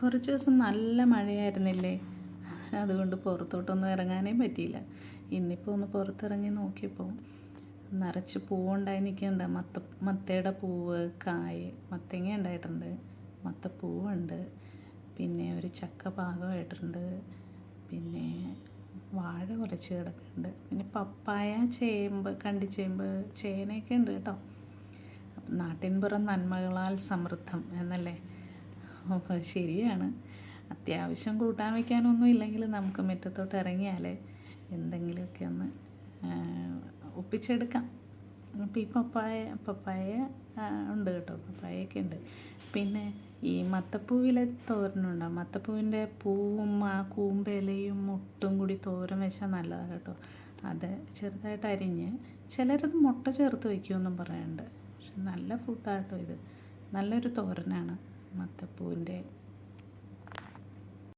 കുറച്ച് ദിവസം നല്ല മഴയായിരുന്നില്ലേ? അതുകൊണ്ട് പുറത്തോട്ടൊന്നും ഇറങ്ങാനേ പറ്റിയില്ല. ഇന്നിപ്പോൾ ഒന്ന് പുറത്തിറങ്ങി നോക്കിയപ്പോൾ നിറച്ച് പൂവുണ്ടായി നിൽക്കുന്നുണ്ട്. മത്ത മത്തയുടെ പൂവ് കായ് മത്തങ്ങ ഉണ്ടായിട്ടുണ്ട്. മത്തപ്പൂവുണ്ട്. പിന്നെ ഒരു ചക്ക പാകമായിട്ടുണ്ട്. പിന്നെ വാഴ കുറച്ച് കിടക്കുന്നുണ്ട്. പിന്നെ പപ്പായ ചേമ്പ് കണ്ടിച്ചേമ്പ് ചേനയൊക്കെ ഉണ്ട് കേട്ടോ. നാട്ടിൻപുറം നന്മകളാൽ സമൃദ്ധം എന്നല്ലേ? ശരിയാണ്. അത്യാവശ്യം കൂട്ടാൻ വയ്ക്കാനൊന്നും ഇല്ലെങ്കിൽ നമുക്ക് മുറ്റത്തോട്ട് ഇറങ്ങിയാൽ എന്തെങ്കിലുമൊക്കെ ഒന്ന് ഒപ്പിച്ചെടുക്കാം. അപ്പോൾ ഈ പപ്പായ പപ്പായ ഉണ്ട് കേട്ടോ. പപ്പായൊക്കെ ഉണ്ട്. പിന്നെ ഈ മത്തപ്പൂവിലെ തോരനുണ്ടാവും മത്തപ്പൂവിന്റെ പൂവും ആ കൂമ്പയിലയും മുട്ടും കൂടി തോരൻ വെച്ചാൽ നല്ലതാണ് കേട്ടോ. അത് ചെറുതായിട്ട് അരിഞ്ഞ് ചിലരത് മുട്ട ചേർത്ത് വയ്ക്കുമെന്നും പറയുന്നുണ്ട് പക്ഷെ നല്ല ഫുഡാട്ടോ ഇത്. നല്ലൊരു തോരനാണ്. മത്തപ്പൂവിന്റെ